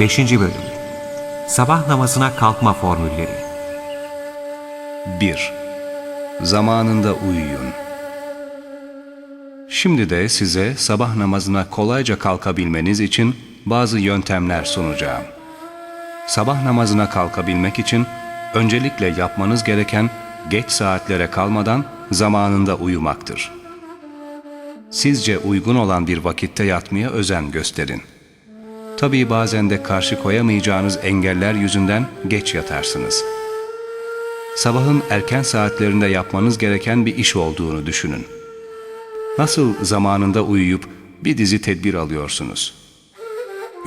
5. Bölüm Sabah namazına kalkma formülleri 1. Zamanında uyuyun. Şimdi de size sabah namazına kolayca kalkabilmeniz için bazı yöntemler sunacağım. Sabah namazına kalkabilmek için öncelikle yapmanız gereken geç saatlere kalmadan zamanında uyumaktır. Sizce uygun olan bir vakitte yatmaya özen gösterin. Tabii bazen de karşı koyamayacağınız engeller yüzünden geç yatarsınız. Sabahın erken saatlerinde yapmanız gereken bir iş olduğunu düşünün. Nasıl zamanında uyuyup bir dizi tedbir alıyorsunuz?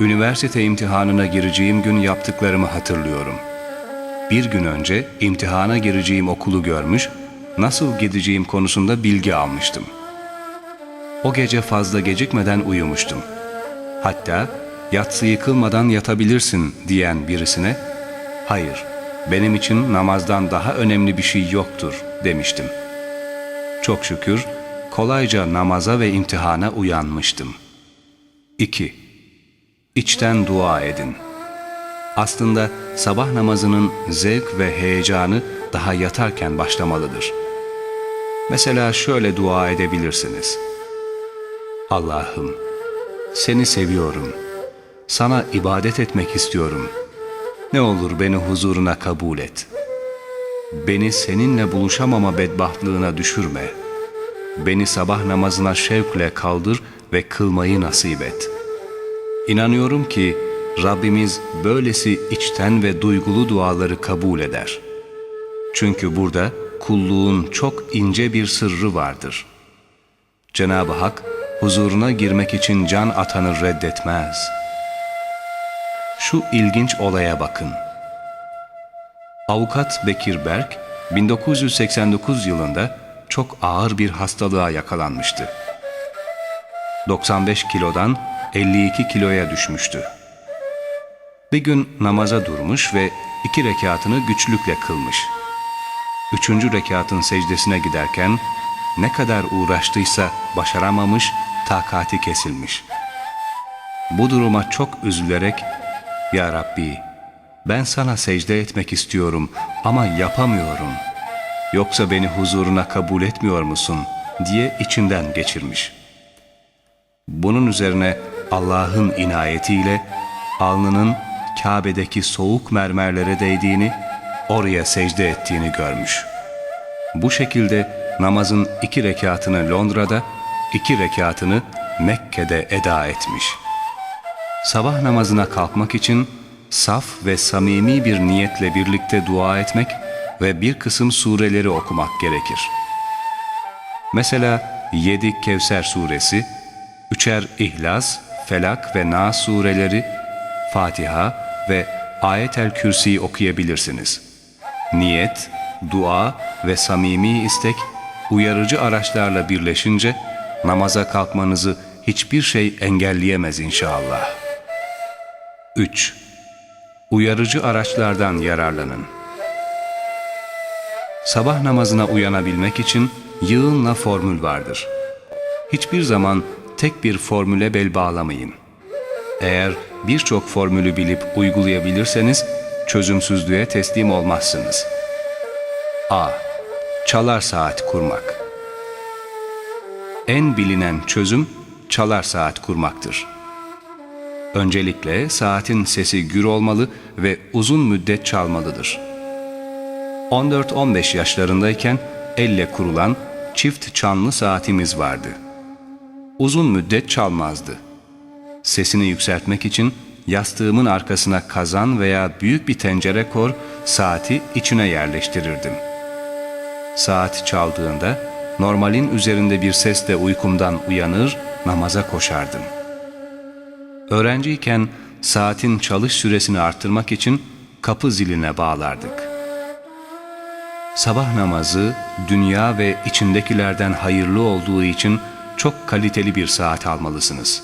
Üniversite imtihanına gireceğim gün yaptıklarımı hatırlıyorum. Bir gün önce imtihana gireceğim okulu görmüş, nasıl gideceğim konusunda bilgi almıştım. O gece fazla gecikmeden uyumuştum. Hatta yatsı yıkılmadan yatabilirsin diyen birisine, hayır benim için namazdan daha önemli bir şey yoktur demiştim. Çok şükür kolayca namaza ve imtihana uyanmıştım. 2. İçten dua edin. Aslında sabah namazının zevk ve heyecanı daha yatarken başlamalıdır. Mesela şöyle dua edebilirsiniz. Allah'ım, seni seviyorum. Sana ibadet etmek istiyorum. Ne olur beni huzuruna kabul et. Beni seninle buluşamama bedbahtlığına düşürme. Beni sabah namazına şevkle kaldır ve kılmayı nasip et. İnanıyorum ki Rabbimiz böylesi içten ve duygulu duaları kabul eder. Çünkü burada kulluğun çok ince bir sırrı vardır. Cenab-ı Hak huzuruna girmek için can atanı reddetmez. Şu ilginç olaya bakın. Avukat Bekir Berk 1989 yılında çok ağır bir hastalığa yakalanmıştı. 95 kilodan 52 kiloya düşmüştü. Bir gün namaza durmuş ve iki rekatını güçlükle kılmış. Üçüncü rekatın secdesine giderken ne kadar uğraştıysa başaramamış, takati kesilmiş. Bu duruma çok üzülerek, Ya Rabbi, ben sana secde etmek istiyorum ama yapamıyorum. Yoksa beni huzuruna kabul etmiyor musun? diye içinden geçirmiş. Bunun üzerine Allah'ın inayetiyle alnının Kabe'deki soğuk mermerlere değdiğini, oraya secde ettiğini görmüş. Bu şekilde namazın iki rekatını Londra'da, iki rekatını Mekke'de eda etmiş. Sabah namazına kalkmak için saf ve samimi bir niyetle birlikte dua etmek ve bir kısım sureleri okumak gerekir. Mesela 7 Kevser suresi, üçer İhlas, Felak ve Nas sureleri, Fatiha ve Ayet-el Kürsi'yi okuyabilirsiniz. Niyet, dua ve samimi istek uyarıcı araçlarla birleşince namaza kalkmanızı hiçbir şey engelleyemez inşallah. 3. Uyarıcı araçlardan yararlanın. Sabah namazına uyanabilmek için yığınla formül vardır. Hiçbir zaman tek bir formüle bel bağlamayın. Eğer birçok formülü bilip uygulayabilirseniz çözümsüzlüğe teslim olmazsınız. A. Çalar saat kurmak. En bilinen çözüm çalar saat kurmaktır. Öncelikle saatin sesi gür olmalı ve uzun müddet çalmalıdır. 14-15 yaşlarındayken elle kurulan çift çanlı saatimiz vardı. Uzun müddet çalmazdı. Sesini yükseltmek için yastığımın arkasına kazan veya büyük bir tencere kor, saati içine yerleştirirdim. Saat çaldığında normalin üzerinde bir sesle uykumdan uyanır, namaza koşardım. Öğrenciyken saatin çalış süresini arttırmak için kapı ziline bağlardık. Sabah namazı dünya ve içindekilerden hayırlı olduğu için çok kaliteli bir saat almalısınız.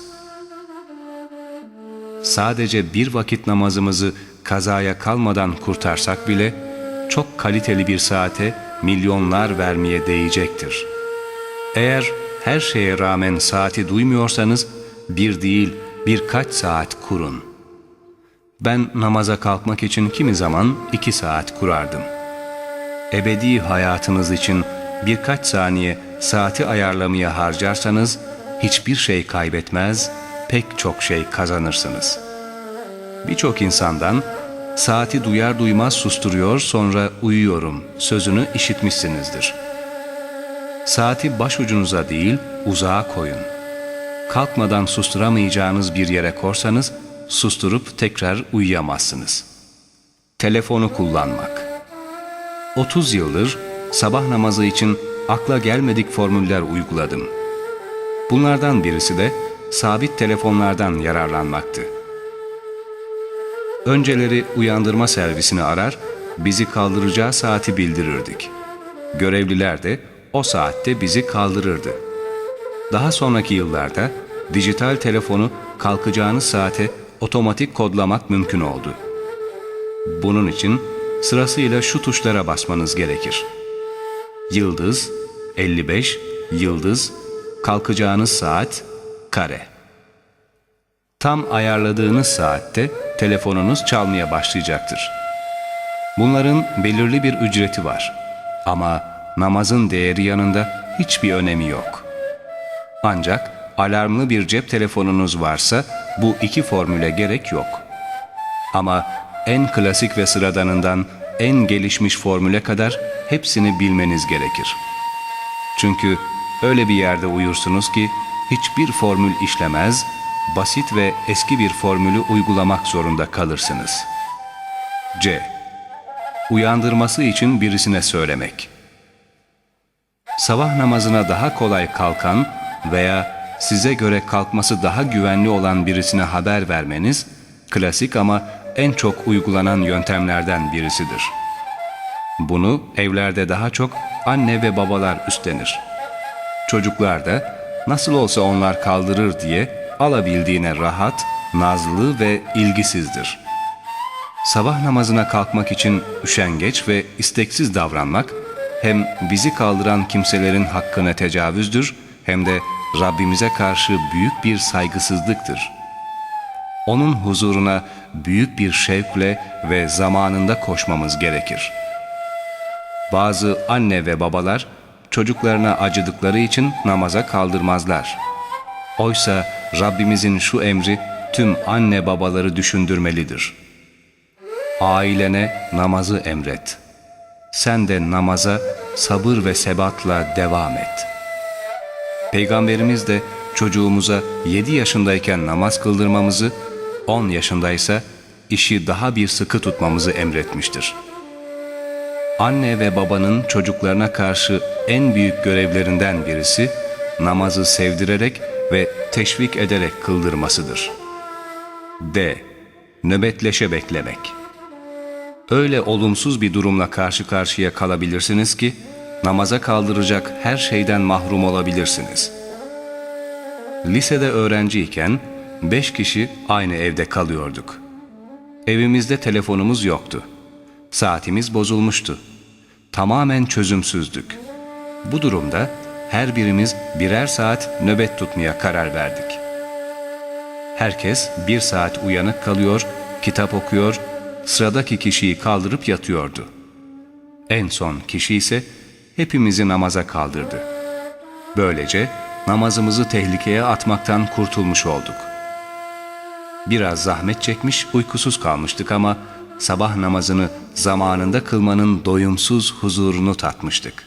Sadece bir vakit namazımızı kazaya kalmadan kurtarsak bile çok kaliteli bir saate milyonlar vermeye değecektir. Eğer her şeye rağmen saati duymuyorsanız bir değil birkaç saat kurun. Ben namaza kalkmak için kimi zaman iki saat kurardım. Ebedi hayatınız için birkaç saniye saati ayarlamaya harcarsanız hiçbir şey kaybetmez, pek çok şey kazanırsınız. Birçok insandan saati duyar duymaz susturuyor sonra uyuyorum sözünü işitmişsinizdir. Saati başucunuza değil uzağa koyun. Kalkmadan susturamayacağınız bir yere korsanız susturup tekrar uyuyamazsınız. Telefonu kullanmak 30 yıldır sabah namazı için akla gelmedik formüller uyguladım. Bunlardan birisi de sabit telefonlardan yararlanmaktı. Önceleri uyandırma servisini arar, bizi kaldıracağı saati bildirirdik. Görevliler de o saatte bizi kaldırırdı. Daha sonraki yıllarda dijital telefonu kalkacağınız saate otomatik kodlamak mümkün oldu. Bunun için sırasıyla şu tuşlara basmanız gerekir. Yıldız, 55, yıldız, kalkacağınız saat, kare. Tam ayarladığınız saatte telefonunuz çalmaya başlayacaktır. Bunların belirli bir ücreti var ama namazın değeri yanında hiçbir önemi yok. Ancak alarmlı bir cep telefonunuz varsa bu iki formüle gerek yok. Ama en klasik ve sıradanından en gelişmiş formüle kadar hepsini bilmeniz gerekir. Çünkü öyle bir yerde uyursunuz ki hiçbir formül işlemez, basit ve eski bir formülü uygulamak zorunda kalırsınız. C. Uyandırması için birisine söylemek. Sabah namazına daha kolay kalkan veya size göre kalkması daha güvenli olan birisine haber vermeniz, klasik ama en çok uygulanan yöntemlerden birisidir. Bunu evlerde daha çok anne ve babalar üstlenir. Çocuklar da nasıl olsa onlar kaldırır diye alabildiğine rahat, nazlı ve ilgisizdir. Sabah namazına kalkmak için üşengeç ve isteksiz davranmak hem bizi kaldıran kimselerin hakkına tecavüzdür hem de Rabbimize karşı büyük bir saygısızlıktır. Onun huzuruna büyük bir şevkle ve zamanında koşmamız gerekir. Bazı anne ve babalar çocuklarına acıdıkları için namaza kaldırmazlar. Oysa Rabbimizin şu emri tüm anne babaları düşündürmelidir. Ailene namazı emret. Sen de namaza sabır ve sebatla devam et. Peygamberimiz de çocuğumuza 7 yaşındayken namaz kıldırmamızı, 10 yaşındaysa işi daha bir sıkı tutmamızı emretmiştir. Anne ve babanın çocuklarına karşı en büyük görevlerinden birisi namazı sevdirerek ve teşvik ederek kıldırmasıdır. D. Nöbetleşe beklemek. Öyle olumsuz bir durumla karşı karşıya kalabilirsiniz ki namaza kaldıracak her şeyden mahrum olabilirsiniz. Lisede öğrenciyken beş kişi aynı evde kalıyorduk. Evimizde telefonumuz yoktu. Saatimiz bozulmuştu. Tamamen çözümsüzdük. Bu durumda her birimiz birer saat nöbet tutmaya karar verdik. Herkes bir saat uyanık kalıyor, kitap okuyor, sıradaki kişiyi kaldırıp yatıyordu. En son kişi ise hepimizi namaza kaldırdı. Böylece namazımızı tehlikeye atmaktan kurtulmuş olduk. Biraz zahmet çekmiş, uykusuz kalmıştık ama sabah namazını zamanında kılmanın doyumsuz huzurunu tatmıştık.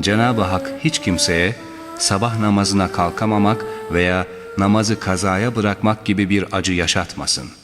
Cenab-ı Hak hiç kimseye sabah namazına kalkamamak veya namazı kazaya bırakmak gibi bir acı yaşatmasın.''